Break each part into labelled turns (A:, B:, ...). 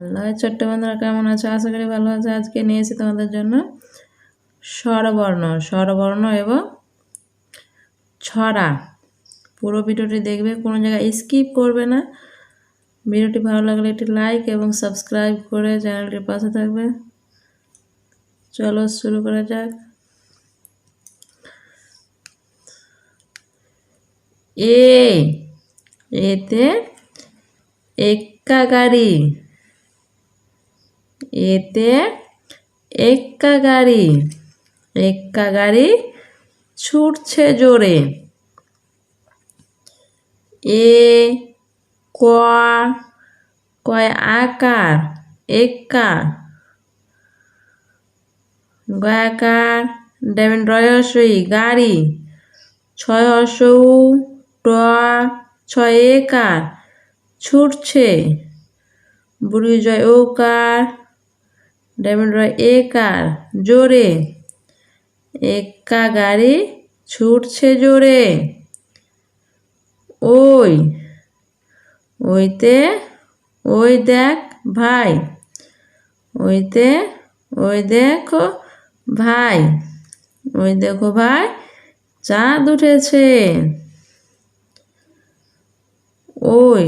A: Hello ছোট্ট বন্ধুরা কেমন আছে? আশা করি ভালো আছে। আজকে নিয়েছি তোমাদের জন্য স্বরবর্ণ স্বরবর্ণ এবং ছড়া। পুরো ভিডিওটি দেখবে, কোনো জায়গায় স্কিপ করবে না। ভিডিওটি ভালো লাগলে একটি লাইক এবং সাবস্ক্রাইব করে চ্যানেলটির পাশে থাকবে। চলো শুরু করা যাক। এ, এতে এক্কা গাড়ি এতে এক্কা গাড়ি এক্কা গাড়ি ছুটছে জোরে। এ, ক, কয় আকার এক্কা গয়াকার ডেমেন রয়সই, গাড়ি, ছয় অসৌ, ট, ছয় একার, ছুটছে বুড়ি জয় ওকার ডায়মন্ড রয় একার জোরে একা গাড়ি ছুটছে জোরে ওই ওইতে ওই দেখ ভাই ওইতে ওই দেখো ভাই ওই দেখো ভাই চাঁদ উঠেছে ওই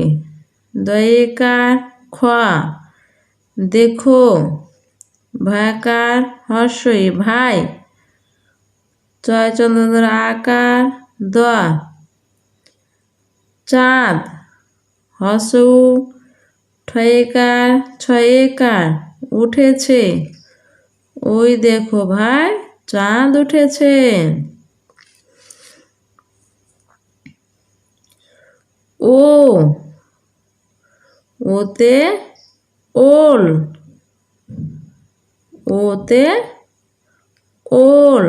A: দয়েকার খোয়া দেখো ভাকার হর্ষই। ভাই চন্দ্র আকার দ চাঁদ হসউ ঠয়েকার ছয়েকার উঠেছে। ওই দেখো ভাই, চাঁদ উঠেছে। ও, ওতে ওল। ওতে ওল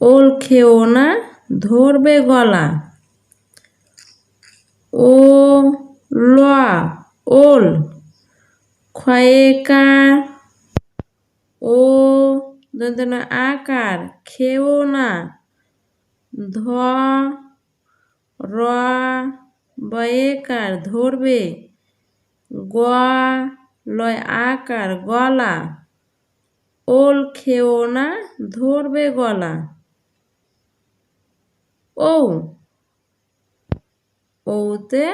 A: ওল খেও না, ধরবে গলা। ও ল, ওল ক্ষয়েকার ও দন্তন আকার, খেও না। ধ, র, বয়েকার, ধরবে। গ লয় আকার গলা, ওল খেও না ধরবে গলা। ও ওতে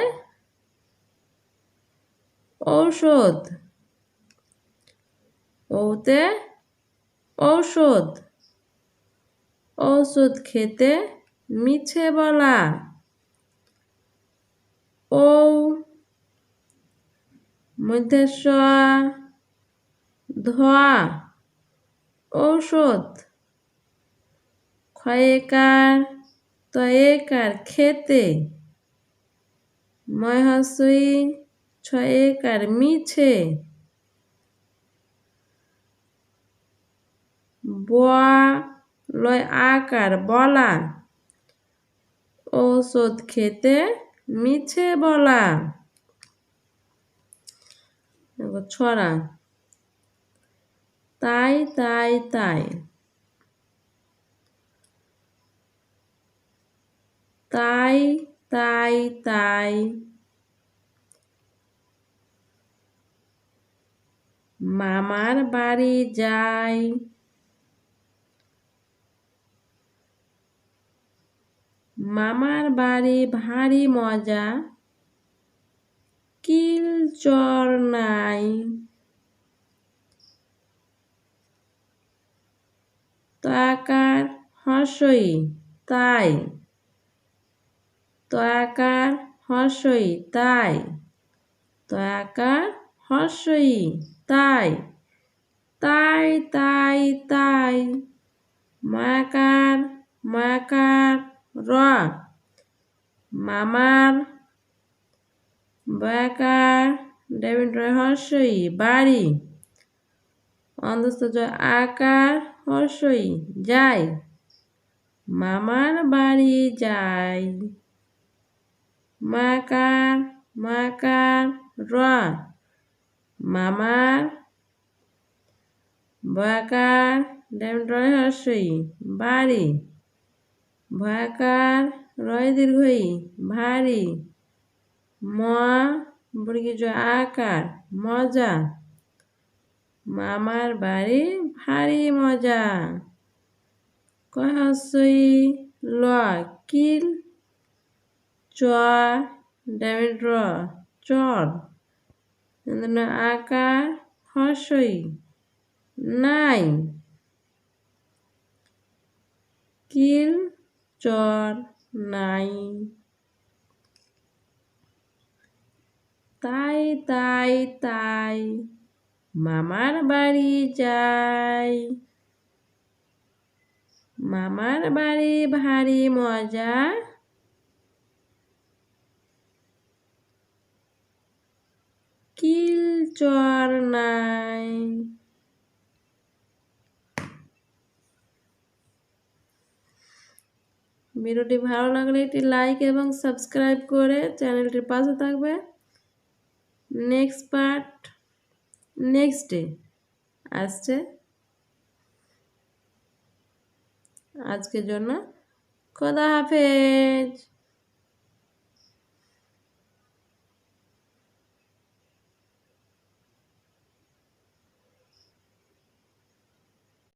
A: ঔষধ ওতে ঔষধ ঔষধ খেতে মিছে বলা। ও মধ্যে ধোয়া, ঔষধ, ক্ষয়েকার, তয়েকার খেতে ময়হাসুই, ছয়েকার, মিছে, বোয়া লয় আকার বলা, ঔষধ খেতে মিছে বলা। ছড়া। তাই তাই তাই। তাই তাই তাই। মামার বাড়ি যাই। মামার বাড়ি ভারী মজা। কিল চর নাই। তাকার হসই তাই। তয়াকার হসই তাই। তয়াকার হসই তাই। তাই তাই তাই। মায়াকার মায়াকার র। মামার বয়াকার ডেভিড রহস্যই বাড়ি অন্ধস্থ আকার হর্ষই যাই মামার বাড়ি যাই মাকার মাকার র মামার বয়াকার ডেভিড রহস্যই বাড়ি ভয়াকার রয় দীর্ঘই ভারী ম বর্গী জ আকার, মজা। মামার বাড়ি ভারী মজা। কহসই ল, কিল, চ, ডেভিড র, চর। আকার হর্ষই নাই। কিল, চর, নাই। তাই তাই তাই মামার বাড়ি যাই। মামার বাড়ি ভারী মজা। কিল চর নাই। ভিডিওটি ভালো লাগলে একটি লাইক এবং সাবস্ক্রাইব করে চ্যানেলটির পাশে থাকবে। নেক্সট পার্ট নেক্সট ডে আসছে। আজকের জন্য খোদা হাফেজ।